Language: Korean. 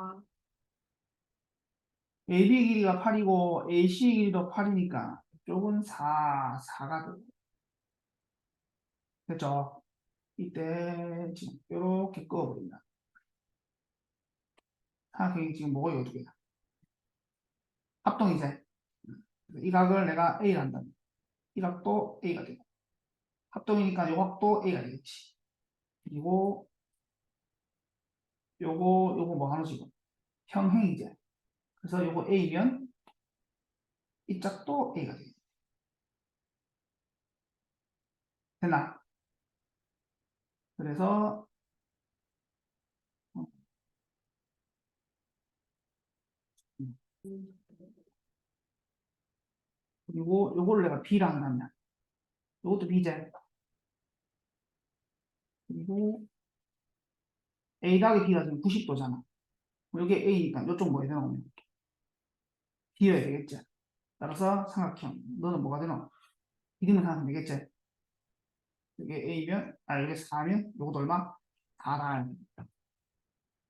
아, AB 길이가 8이고 AC 길이도 8이니까 이쪽은 4, 4가 돼. 됐죠? 이때 지금 이렇게 끄어버린다. 사각형이 지금 뭐가 이거 두 개야? 그래서 이 각을 내가 A를 한다면 이 각도 A가 되고 합동이니까 이 각도 A가 되겠지. 그리고 요거 요거 뭐 하나 지금 평행이제. 그래서 요거 A면 이 짝도 A가 되겠지. 됐나? 그래서 그리고 요거를 내가 B라 한다면 요것도 B제. 그리고 A 각의 B가 지금 90도잖아. 여기 A니까 이쪽 되나 보면 B여야 되겠지. 따라서 삼각형 너는 뭐가 되노? 이름을 하면 되겠지. 이게 A면 아 여기 4면 요것도 얼마? 4다.